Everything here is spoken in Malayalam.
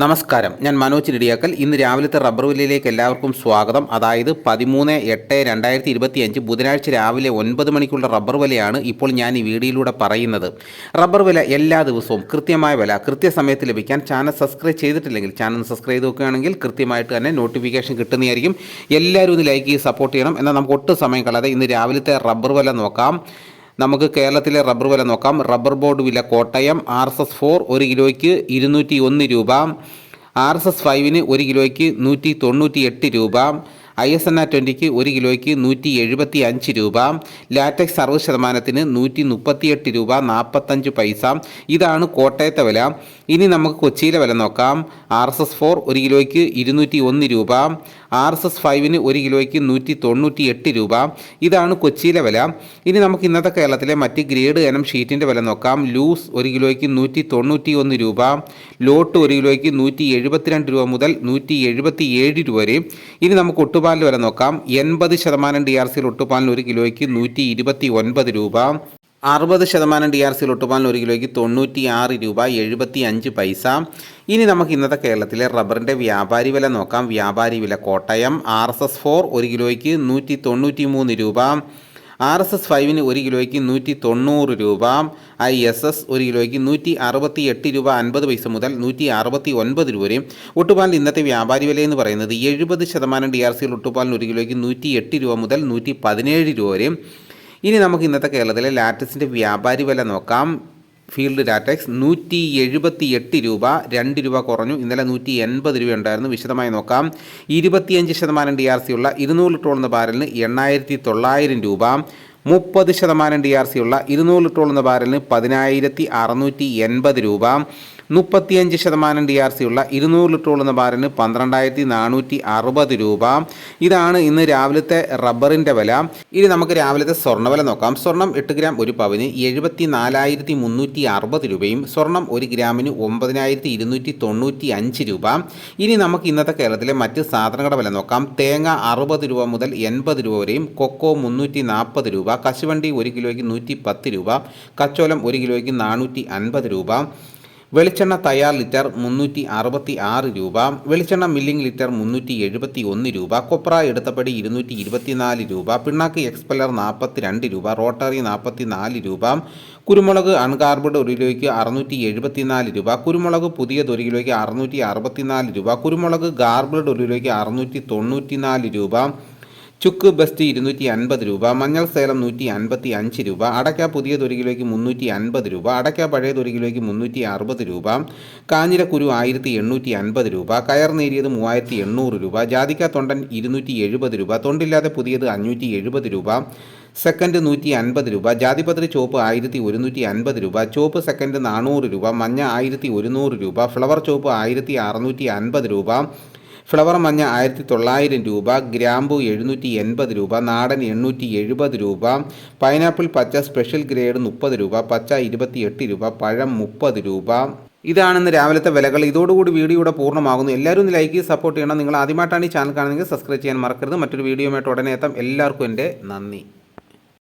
നമസ്കാരം. ഞാൻ മനോജ് നെടിയാക്കൽ ഇന്ന് രാവിലത്തെ റബ്ബർ വില്ലയിലേക്ക് എല്ലാവർക്കും സ്വാഗതം. അതായത് പതിമൂന്ന് എട്ട് രണ്ടായിരത്തി ഇരുപത്തി അഞ്ച് ബുധനാഴ്ച രാവിലെ ഒൻപത് മണിക്കുള്ള റബ്ബർ വിലയാണ് ഇപ്പോൾ ഞാൻ ഈ വീഡിയോയിലൂടെ പറയുന്നത്. റബ്ബർ വില എല്ലാ ദിവസവും കൃത്യമായ വില കൃത്യസമയത്ത് ലഭിക്കാൻ ചാനൽ സബ്സ്ക്രൈബ് ചെയ്തിട്ടില്ലെങ്കിൽ ചാനൽ സബ്സ്ക്രൈബ് ചെയ്ത് നോക്കുകയാണെങ്കിൽ കൃത്യമായിട്ട് തന്നെ നോട്ടിഫിക്കേഷൻ കിട്ടുന്നതായിരിക്കും. എല്ലാവരും ഒന്ന് ലൈക്ക് ചെയ്ത് സപ്പോർട്ട് ചെയ്യണം. എന്നാൽ നമുക്ക് ഒട്ടും സമയം കളയാതെ ഇന്ന് രാവിലത്തെ റബ്ബർ വില നോക്കാം. നമുക്ക് കേരളത്തിലെ റബ്ബർ വില നോക്കാം. റബ്ബർ ബോർഡ് വില Kottayam R S S four ഒരു കിലോയ്ക്ക് ഇരുന്നൂറ്റി ഒന്ന് രൂപ. ആർ എസ് എസ് ഫൈവിന് ഒരു കിലോയ്ക്ക് നൂറ്റി തൊണ്ണൂറ്റി എട്ട് രൂപ. ഐ എസ് എൻ ആർ ട്വന്റിക്ക് ഒരു കിലോയ്ക്ക് നൂറ്റി എഴുപത്തി അഞ്ച് രൂപ ലാറ്റക്സ് അറുപത് ശതമാനത്തിന് നൂറ്റി മുപ്പത്തിയെട്ട് രൂപ നാൽപ്പത്തഞ്ച് പൈസ. ഇതാണ് കോട്ടയത്തെ വില. ഇനി നമുക്ക് കൊച്ചിയിലെ വില നോക്കാം. ആർ എസ് എസ് ഫോർ ഒരു കിലോയ്ക്ക് ഇരുന്നൂറ്റി ഒന്ന് രൂപ ആർ എസ് എസ് ഫൈവിന് ഒരു കിലോയ്ക്ക് നൂറ്റി തൊണ്ണൂറ്റി എട്ട് രൂപ. ഇതാണ് കൊച്ചിയിലെ വില. ഇനി നമുക്ക് ഇന്നത്തെ കേരളത്തിലെ മറ്റ് ഗ്രേഡ് ഇനം ഷീറ്റിന്റെ വില നോക്കാം. ലൂസ് ഒരു കിലോയ്ക്ക് നൂറ്റി തൊണ്ണൂറ്റി ഒന്ന് രൂപ ലോട്ട് ഒരു കിലോയ്ക്ക് നൂറ്റി എഴുപത്തിരണ്ട് രൂപ മുതൽ നൂറ്റി എഴുപത്തി ഏഴ് രൂപ വരെ. ഇനി നമുക്ക് ഒട്ടുപാലിന്റെ വില നോക്കാം. എൺപത് ശതമാനം ഡി ആർ സിയിൽ ഒട്ടുപാലിന് ഒരു കിലോയ്ക്ക് നൂറ്റി ഇരുപത്തി ഒൻപത് രൂപ. അറുപത് ശതമാനം ഡി ആർ സിയിൽ ഒട്ടുപാലിന് ഒരു കിലോയ്ക്ക് തൊണ്ണൂറ്റി ആറ് രൂപ എഴുപത്തി അഞ്ച് പൈസ. ഇനി നമുക്ക് ഇന്നത്തെ കേരളത്തിലെ റബ്ബറിന്റെ വ്യാപാരി വില നോക്കാം. വ്യാപാരി വില Kottayam R S S four ഒരു കിലോയ്ക്ക് നൂറ്റി തൊണ്ണൂറ്റി മൂന്ന് രൂപ. ആർ എസ് എസ് ഫൈവിന് ഒരു കിലോയ്ക്ക് നൂറ്റി തൊണ്ണൂറ് രൂപ ഐ എസ് എസ് ഒരു കിലോയ്ക്ക് നൂറ്റി അറുപത്തി എട്ട് രൂപ അൻപത് പൈസ മുതൽ നൂറ്റി അറുപത്തി ഒൻപത് രൂപ വരെയും ഒട്ടുപാലിന് ഇന്നത്തെ വ്യാപാരി വില എന്ന് പറയുന്നത് എഴുപത് ശതമാനം ഡി ആർ സിയിൽ ഒട്ടുപാലിന് ഒരു കിലോയ്ക്ക് നൂറ്റി എട്ട് രൂപ മുതൽ നൂറ്റി പതിനേഴ് രൂപ വരെയും ഇനി നമുക്ക് ഇന്നത്തെ കേരളത്തിലെ ലാറ്റസിന്റെ വ്യാപാരി വില നോക്കാം. ഫീൽഡ് ഡാറ്റാക്സ് നൂറ്റി എഴുപത്തി എട്ട് രൂപ രണ്ട് രൂപ കുറഞ്ഞു. ഇന്നലെ നൂറ്റി എൺപത് രൂപ ഉണ്ടായിരുന്നു വിശദമായി നോക്കാം. ഇരുപത്തിയഞ്ച് ശതമാനം ഡി ആർ സി ഉള്ള ഇരുന്നൂറ് ലിറ്റർ എന്ന ബാരലിന് എണ്ണായിരത്തി തൊള്ളായിരം രൂപ. മുപ്പത് ശതമാനം ഡി ആർ സി ഉള്ള ഇരുന്നൂറ് ലിറ്റർ എന്ന ബാരലിന് പതിനായിരത്തി അറുന്നൂറ്റി എൺപത് രൂപ. മുപ്പത്തിയഞ്ച് ശതമാനം ഡി ആർ സി ഉള്ള ഇരുന്നൂറ് ലിറ്റർ ഉള്ള ബാറിന് പന്ത്രണ്ടായിരത്തി നാനൂറ്റി അറുപത് രൂപ. ഇതാണ് ഇന്ന് രാവിലത്തെ റബ്ബറിന്റെ വില. ഇനി നമുക്ക് രാവിലത്തെ സ്വർണവില നോക്കാം. സ്വർണം എട്ട് ഗ്രാം ഒരു പവന് എഴുപത്തി നാലായിരത്തി മുന്നൂറ്റി അറുപത് രൂപയും സ്വർണം ഒരു ഗ്രാമിന് ഒമ്പതിനായിരത്തി ഇരുന്നൂറ്റി തൊണ്ണൂറ്റി അഞ്ച് രൂപ. ഇനി നമുക്ക് ഇന്നത്തെ കേരളത്തിലെ മറ്റ് സാധനങ്ങളുടെ വില നോക്കാം. തേങ്ങ അറുപത് രൂപ മുതൽ എൺപത് രൂപ വരെയും കൊക്കോ മുന്നൂറ്റി നാൽപ്പത് രൂപ കശുവണ്ടി ഒരു കിലോയ്ക്ക് നൂറ്റി പത്ത് രൂപ കച്ചോലം ഒരു കിലോയ്ക്ക് നാനൂറ്റി അൻപത് രൂപ. വെളിച്ചെണ്ണ തയ്യാർ ലിറ്റർ മുന്നൂറ്റി അറുപത്തി ആറ് രൂപ വെളിച്ചെണ്ണ മില്ലിംഗ് ലിറ്റർ മുന്നൂറ്റി എഴുപത്തി ഒന്ന് രൂപ കൊപ്ര എടുത്തപ്പടി ഇരുന്നൂറ്റി ഇരുപത്തിനാല് രൂപ പിണ്ണാക്ക് എക്സ്പെല്ലർ നാൽപ്പത്തി രണ്ട് രൂപ റോട്ടറി നാൽപ്പത്തി നാല് രൂപ കുരുമുളക് അൺകാർബഡ് ഒരു കിലോയ്ക്ക് അറുന്നൂറ്റി എഴുപത്തിനാല് രൂപ കുരുമുളക് പുതിയത് ഒരു കിലോയ്ക്ക് അറുന്നൂറ്റി അറുപത്തിനാല് രൂപ കുരുമുളക് ഗാർബിൾഡ് ഒരു കിലോയ്ക്ക് അറുന്നൂറ്റി തൊണ്ണൂറ്റിനാല് രൂപ ചുക്ക് ബസ്തി ഇരുന്നൂറ്റി അൻപത് രൂപ മഞ്ഞൾ സേലം നൂറ്റി അൻപത്തി അഞ്ച് രൂപ അടയ്ക്ക പുതിയ ഒരു മുന്നൂറ്റി അൻപത് രൂപ അടയ്ക്ക പഴയ ഒരു മുന്നൂറ്റി അറുപത് രൂപ കാഞ്ഞിരക്കുരു ആയിരത്തി എണ്ണൂറ്റി അൻപത് രൂപ കയർ നേരിയത് മൂവായിരത്തി എണ്ണൂറ് രൂപ ജാതിക്ക തൊണ്ടൻ ഇരുന്നൂറ്റി എഴുപത് രൂപ തൊണ്ടില്ലാതെ പുതിയത് അഞ്ഞൂറ്റി എഴുപത് രൂപ സെക്കൻഡ് നൂറ്റി അൻപത് രൂപ ജാതിപത്രി ചോപ്പ് ആയിരത്തി ഒരുന്നൂറ്റി അൻപത് രൂപ ചോപ്പ് സെക്കൻഡ് നാനൂറ് രൂപ മഞ്ഞ ആയിരത്തി ഒരുന്നൂറ് രൂപ ഫ്ലവർ ചോപ്പ് ആയിരത്തി അറുന്നൂറ്റി അൻപത് രൂപ ഫ്ലവർ മഞ്ഞ ആയിരത്തി തൊള്ളായിരം രൂപ ഗ്രാമ്പു എഴുന്നൂറ്റി എൺപത് രൂപ നാടൻ എണ്ണൂറ്റി എഴുപത് രൂപ പൈനാപ്പിൾ പച്ച സ്പെഷ്യൽ ഗ്രേഡ് മുപ്പത് രൂപ പച്ച ഇരുപത്തിയെട്ട് രൂപ പഴം മുപ്പത് രൂപ. ഇതാണെന്ന് രാവിലത്തെ വിലകൾ. ഇതോടുകൂടി വീഡിയോ ഇവിടെ പൂർണമാകുന്നു. എല്ലാവരും ഒന്ന് ലൈക്ക് സപ്പോർട്ട് ചെയ്യണം. നിങ്ങൾ ആദ്യമായിട്ടാണ് ഈ ചാനൽ കാണുന്നതെങ്കിൽ സബ്സ്ക്രൈബ് ചെയ്യാൻ മറക്കരുത്. മറ്റൊരു വീഡിയോയുമായിട്ട് ഉടനെ എത്താം. എല്ലാവർക്കും എന്റെ നന്ദി.